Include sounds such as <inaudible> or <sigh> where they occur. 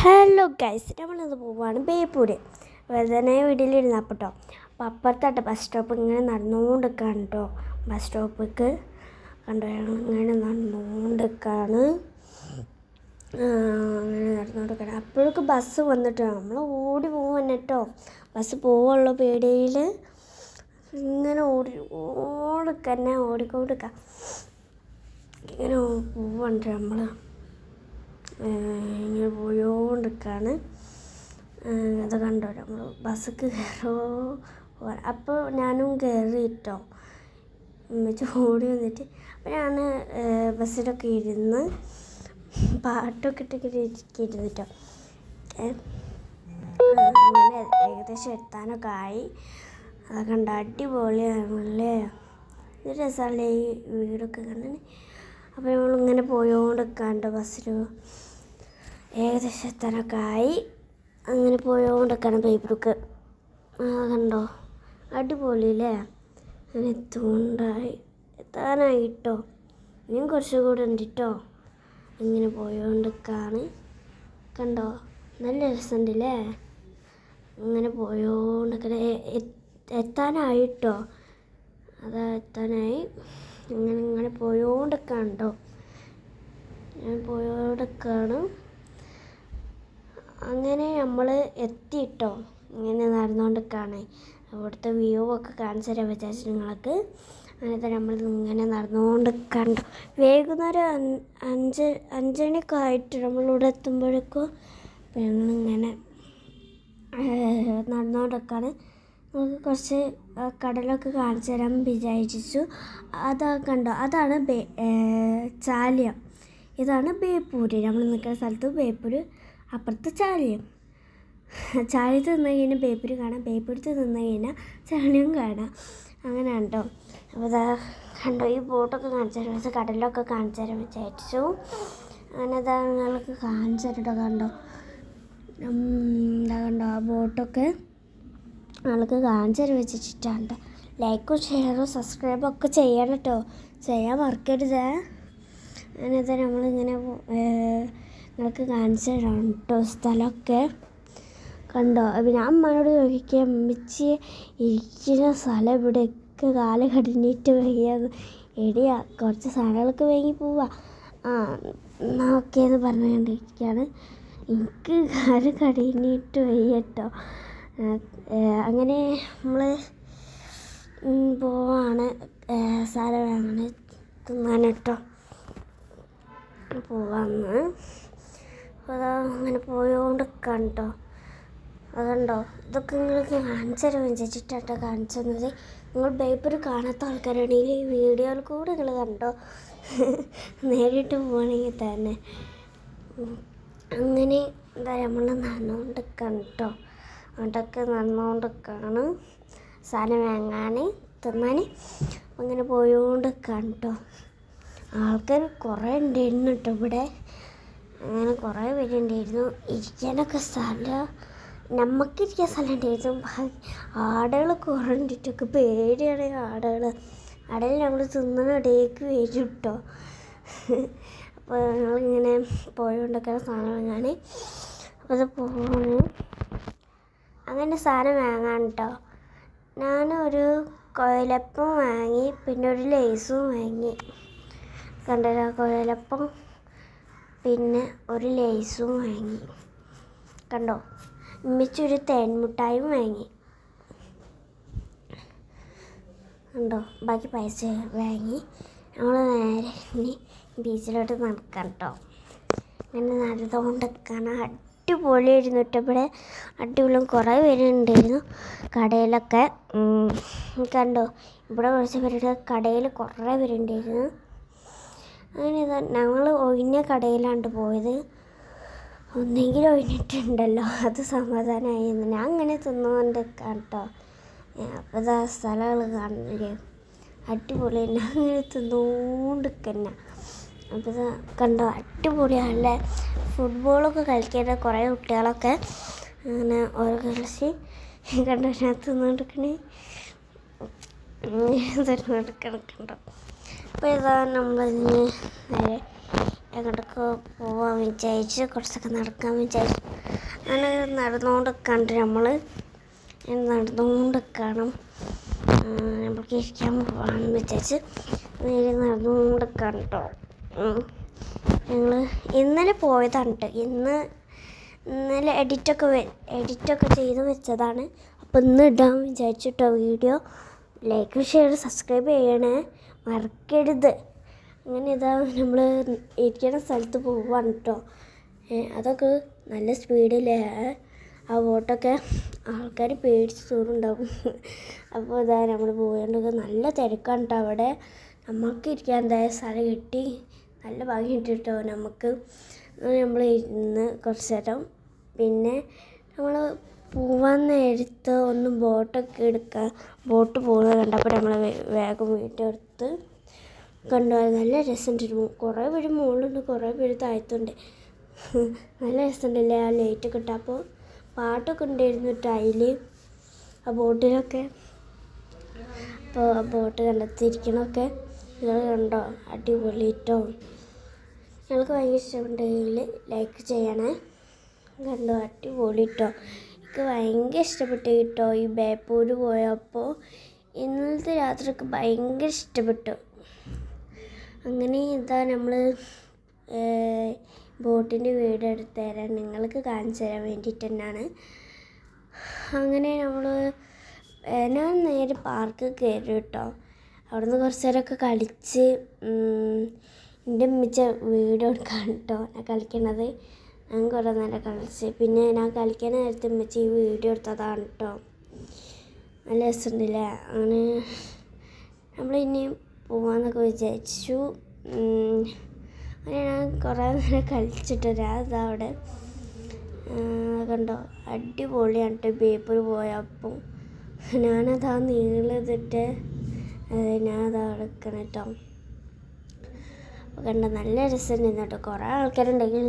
Hello guys നമ്മളിത് പോവാണ് ബേപ്പൂര്. വെറുതെ വീട്ടിലിരുന്നപ്പോൾ കേട്ടോ അപ്പോൾ അപ്പുറത്തായിട്ട് ബസ് സ്റ്റോപ്പ് ഇങ്ങനെ നടന്നുകൊണ്ടിരിക്കുകയാണ് കേട്ടോ ബസ് സ്റ്റോപ്പിക്ക് കണ്ടോ ഞങ്ങൾ ഇങ്ങനെ നടന്നുകൊണ്ടിരിക്കുകയാണ് അങ്ങനെ നടന്നുകൊണ്ടിരിക്കുകയാണ് അപ്പോഴേക്ക് ബസ് വന്നിട്ട് നമ്മൾ ഓടി പോകാൻ കേട്ടോ ബസ് പോവുള്ള പേടിയിൽ ഇങ്ങനെ ഓടി ഓടിക്കന്നെ ഓടിക്കൊണ്ടിരിക്കുക ഇങ്ങനെ പോവണ്ട നമ്മൾ ഇങ്ങനെ പോയോണ്ടിരിക്കുകയാണ് അത് കണ്ടോ? നമ്മൾ ബസ് കയറോ അപ്പോൾ ഞാനും കയറിയിട്ടോ. ഉമ്മച്ച് ഓടി വന്നിട്ട് അപ്പോൾ ഞാൻ ബസ്സിലൊക്കെ ഇരുന്ന് പാട്ടൊക്കെ ഇട്ടൊക്കെ ഇരുന്നിട്ടോ. അങ്ങനെ ഏകദേശം എത്താനൊക്കെ ആയി. അത് കണ്ട അടിപൊളിയാണല്ലേ ഇത് രസമല്ലേ ഈ വീടൊക്കെ കണ്ടെ അപ്പോൾ നമ്മളിങ്ങനെ പോയോണ്ടിരിക്കാണ്ട് ബസ്സിൽ ഏകദേശം എത്താനൊക്കെ ആയി? അങ്ങനെ പോയോണ്ടൊക്കെയാണ് പേപ്പറൊക്കെ. ആ കണ്ടോ? അടിപൊളിയല്ലേ? അങ്ങനെ എത്തുകൊണ്ടായി. എത്താനായി എത്താനായിട്ടോ? ഇനിയും കുറച്ചുകൂടെ ഉണ്ട് കേട്ടോ ഇങ്ങനെ പോയോണ്ടൊക്കെയാണ്. കണ്ടോ? നല്ല രസമുണ്ടല്ലേ? അങ്ങനെ പോയോണ്ടിരിക്കണ എത്താനായിട്ടോ? അതാ എത്താനായി. ഇങ്ങനെ ഇങ്ങനെ പോയോണ്ടൊക്കെ ഉണ്ടോ ഞാൻ പോയോണ്ടിരിക്കാണ് അങ്ങനെ നമ്മൾ എത്തിയിട്ടോ ഇങ്ങനെ നടന്നുകൊണ്ടിരിക്കുകയാണ് അവിടുത്തെ വ്യൂ ഒക്കെ കാണിച്ചു തരാൻ വിചാരിച്ചു നിങ്ങൾക്ക് അങ്ങനത്തെ നമ്മൾ ഇങ്ങനെ നടന്നുകൊണ്ട് കണ്ടു വൈകുന്നേരം അഞ്ച് അഞ്ചണിയൊക്കെ ആയിട്ട് നമ്മളിവിടെ എത്തുമ്പോഴേക്കും ഞങ്ങളിങ്ങനെ നടന്നുകൊണ്ടിരിക്കുകയാണ് നമുക്ക് കുറച്ച് കടലൊക്കെ കാണിച്ചു തരാൻ വിചാരിച്ചു. അതാ കണ്ടോ? അതാണ് ചാലിയം. ഇതാണ് ബേപ്പൂര്. നമ്മൾ നിൽക്കുന്ന സ്ഥലത്ത് ബേപ്പൂര് അപ്പുറത്ത് ചാലിയം. ചാലിയത്ത് നിന്ന് കഴിഞ്ഞാൽ പേപ്പർ കാണാം. പേപ്പറത്ത് നിന്ന് കഴിഞ്ഞാൽ ചാലിയം കാണാം. അങ്ങനെയാണ് കേട്ടോ അപ്പോൾ ഇതാ കണ്ടോ ഈ ബോട്ടൊക്കെ കാണിച്ചു തരാം. കടലൊക്കെ കാണിച്ചു തരാൻ വിചാരിച്ചു. അങ്ങനെ ഇതാ നിങ്ങൾക്ക് കാണിച്ചു തരട്ടോ കണ്ടോ. എന്താ കണ്ടോ ആ ബോട്ടൊക്കെ നിങ്ങൾക്ക് കാണിച്ചു തരാൻ വെച്ചിട്ടാണ് ലൈക്കും ഷെയറും സബ്സ്ക്രൈബും ഒക്കെ ചെയ്യണം കേട്ടോ ചെയ്യാൻ മറക്കരുത്. അങ്ങനത്തെ നമ്മളിങ്ങനെ നിങ്ങൾക്ക് കാണിച്ചു തരാം കേട്ടോ സ്ഥലമൊക്കെ. കണ്ടോ? പിന്നെ അമ്മനോട് ചോദിക്കുക അമ്മച്ചി ഇരിക്കുന്ന സ്ഥലം ഇവിടെയൊക്കെ കാൽ കടിഞ്ഞിട്ട് വയ്യാന്ന്. എടിയാ കുറച്ച് സാധനങ്ങളൊക്കെ വാങ്ങി പോവാ. ആ എന്നാ ഓക്കെ എന്ന് പറഞ്ഞുകൊണ്ടിരിക്കുകയാണ് എനിക്ക് കാൽ കടിഞ്ഞിട്ട് വയ്യട്ടോ അങ്ങനെ നമ്മൾ പോവാണ്. സാധനം അങ്ങനെ തിന്നാൻ പോവാന്ന്. അതാ അങ്ങനെ പോയോണ്ട് കണ്ടോ അതുണ്ടോ? ഇതൊക്കെ നിങ്ങൾക്ക് കാണിച്ചു തരാൻ വിചാരിച്ചിട്ടാട്ടോ നിങ്ങൾ പേപ്പർ കാണാത്ത ആൾക്കാരാണെങ്കിൽ ഈ വീഡിയോയിൽ കൂടെ നിങ്ങൾ കണ്ടോ? നേരിട്ട് പോകണമെങ്കിൽ തന്നെ. അങ്ങനെ എന്താ നമ്മൾ നന്നോണ്ട് കണ്ടോ അതൊക്കെ നടന്നുകൊണ്ടിരിക്കുകയാണ് സാധനം വാങ്ങാൻ തിന്നാൻ അങ്ങനെ പോയോണ്ട് കണ്ടോ ആൾക്കാർ കുറേ ഉണ്ടായിരുന്നു കേട്ടോ ഇവിടെ. അങ്ങനെ കുറേ പേരുണ്ടായിരുന്നു ഇരിക്കാനൊക്കെ സ്ഥലം നമുക്കിരിക്കാൻ സ്ഥലം ഉണ്ടായിരുന്നു. ആടുകൾ കുറഞ്ഞിട്ടൊക്കെ പേടിയാണ് ആടുകൾ ആടുകൾ നമ്മൾ തിന്നണടേക്ക് വരും കേട്ടോ അപ്പോൾ ഞങ്ങളിങ്ങനെ പോയോണ്ടൊക്കെ സാധനം വാങ്ങാൻ അപ്പോൾ അത് പോണു അങ്ങനെ സാധനം വാങ്ങാൻ കേട്ടോ ഞാനൊരു കുഴലപ്പം വാങ്ങി പിന്നെ ഒരു ലേസും വാങ്ങി. കണ്ടല്ലോ കുഴലപ്പം പിന്നെ ഒരു ലേസും വാങ്ങി. കണ്ടോ? ഉമ്മച്ചൊരു തേൻമുട്ടായും വാങ്ങി. കണ്ടോ? ബാക്കി പൈസ വാങ്ങി. നമ്മൾ നേരെ ഇനി ബീച്ചിലോട്ട് നടക്കാം കേട്ടോ. അങ്ങനെ നടന്നുകൊണ്ടിരിക്കണം അടിപൊളിയായിരുന്നു കേട്ടോ ഇവിടെ. അടിപൊളിയും കുറേ പേരുണ്ടായിരുന്നു കടയിലൊക്കെ കണ്ടോ? ഇവിടെ കുറച്ച് പേരുടെ കടയിൽ കുറേ പേരുണ്ടായിരുന്നു അങ്ങനെ ഇതാ ഞങ്ങൾ ഒഴിഞ്ഞ കടയിലാണ് പോയത്. ഒന്നെങ്കിലും ഒഴിഞ്ഞിട്ടുണ്ടല്ലോ അത് സമാധാനമായിരുന്നു ഞാൻ അങ്ങനെ തിന്നുകൊണ്ടിരിക്കാം കേട്ടോ അപ്പോൾ ഇതാ സ്ഥലങ്ങൾ കാണില്ലേ അടിപൊളി ഞാൻ അങ്ങനെ തിന്നുകൊണ്ടിരിക്കുന്ന അപ്പോൾ ഇതാ കണ്ടോ അടിപൊളിയാണല്ലേ ഫുട്ബോളൊക്കെ കളിക്കേണ്ട കുറേ കുട്ടികളൊക്കെ അങ്ങനെ ഓരോ കളിച്ച് കണ്ടോ ഞാൻ തിന്നുകൊണ്ടിരിക്കണേ തിന്നുകൊണ്ടിരിക്കണം കണ്ടോ. അപ്പോൾ ഇതാ നമ്മൾ നേരെ എങ്ങോട്ടൊക്കെ പോവാൻ വിചാരിച്ച് കുറച്ചൊക്കെ നടക്കാൻ വിചാരിച്ചു അങ്ങനെ നടന്നുകൊണ്ട് കണ്ട് നമ്മൾ നടന്നുകൊണ്ട് കാണും നമുക്ക് ഇരിക്കാൻ പോകാമെന്ന് വിചാരിച്ച് നേരെ നടന്നുകൊണ്ട് കണ്ടോ ഞങ്ങൾ ഇന്നലെ പോയതാണ് ഇന്ന് ഇന്നലെ എഡിറ്റൊക്കെ എഡിറ്റൊക്കെ ചെയ്ത് വെച്ചതാണ്. അപ്പോൾ ഇന്ന് ഇടാൻ വിചാരിച്ചിട്ടോ വീഡിയോ. ലൈക്ക് ഷെയർ സബ്സ്ക്രൈബ് ചെയ്യണേ. മറക്കരുത്. അങ്ങനെ ഇതാ നമ്മൾ ഇരിക്കുന്ന സ്ഥലത്ത് പോവാണ് കേട്ടോ അതൊക്കെ നല്ല സ്പീഡിലേ. ആ ബോട്ടൊക്കെ ആൾക്കാർ പേടിച്ച് തോറുണ്ടാവും അപ്പോൾ ഇതാ നമ്മൾ പോയതുകൊണ്ടൊക്കെ നല്ല തിരക്കാണ് കേട്ടോ അവിടെ. നമുക്ക് ഇരിക്കാൻ എന്തായ സ്ഥലം കിട്ടി? നല്ല ഭാഗ്യം കിട്ടിട്ടോ നമുക്ക് നമ്മൾ ഇരുന്ന് കുറച്ച് നേരം. പിന്നെ നമ്മൾ പോവാൻ നേരത്ത് ഒന്ന് ബോട്ടൊക്കെ എടുക്കാൻ ബോട്ട് പോകുന്നത് കണ്ടപ്പോൾ നമ്മൾ വേഗം വീട്ടെടുത്ത് കണ്ടു നല്ല രസമുണ്ടായിരുന്നു കുറേ പേര് മുകളിലുണ്ട് കുറേ പേര് താഴത്തുണ്ട്. <laughs> നല്ല രസമുണ്ടല്ലേ ആ ലൈറ്റൊക്കെ ഇട്ട. അപ്പോൾ പാട്ടൊക്കെ ഉണ്ടായിരുന്നു ടൈൽ ആ ബോട്ടിലൊക്കെ. അപ്പോൾ ആ ബോട്ട് കണ്ടെത്തിയിരിക്കണമൊക്കെ നിങ്ങൾ കണ്ടോ? അടിപൊളിയിട്ടോ ഞങ്ങൾക്ക് ഭയങ്കര ഇഷ്ടമുണ്ടെങ്കിൽ ലൈക്ക് ചെയ്യണേ. കണ്ടോ? അടിപൊളി കേട്ടോ എനിക്ക് ഭയങ്കര ഇഷ്ടപ്പെട്ടു കേട്ടോ ഈ ബേപ്പൂര് പോയപ്പോൾ ഇന്നലത്തെ രാത്രിയൊക്കെ ഭയങ്കര ഇഷ്ടപ്പെട്ടു. അങ്ങനെ ഇതാ നമ്മൾ ബോട്ടിന്റെ വീട് എടുത്ത് തരാൻ നിങ്ങൾക്ക് കാണിച്ചു തരാൻ വേണ്ടിയിട്ട് തന്നെയാണ് അങ്ങനെ നമ്മൾ ഞാൻ നേരെ പാർക്ക് കയറി കേട്ടോ. അവിടുന്ന് കുറച്ച് നേരമൊക്കെ കളിച്ച് എന്റെ മിച്ച വീഡിയോ എടുക്കാൻ കേട്ടോ ഞാൻ കളിക്കണത്. കുറേ നേരം കളിച്ച്. പിന്നെ ഞാൻ കളിക്കാൻ നേരത്തെ ഉമ്മച്ചി ഈ വീഡിയോ എടുത്തതാണ് കേട്ടോ നല്ല രസമുണ്ടല്ലേ? അങ്ങനെ നമ്മൾ ഇനി പോവാന്നൊക്കെ വിചാരിച്ചു. അങ്ങനെ ഞാൻ കുറേ നേരം കളിച്ചിട്ട് ഒരാതവിടെ കണ്ടോ? അടിപൊളിയാണ് കേട്ടോ പേപ്പർ പോയപ്പോൾ ഞാനതാ നീളതിട്ട് ഞാനതാ എടുക്കണം കേട്ടോ കണ്ടോ? നല്ല രസമുണ്ടായിരുന്നു കേട്ടോ കുറേ ആൾക്കാരുണ്ടെങ്കിൽ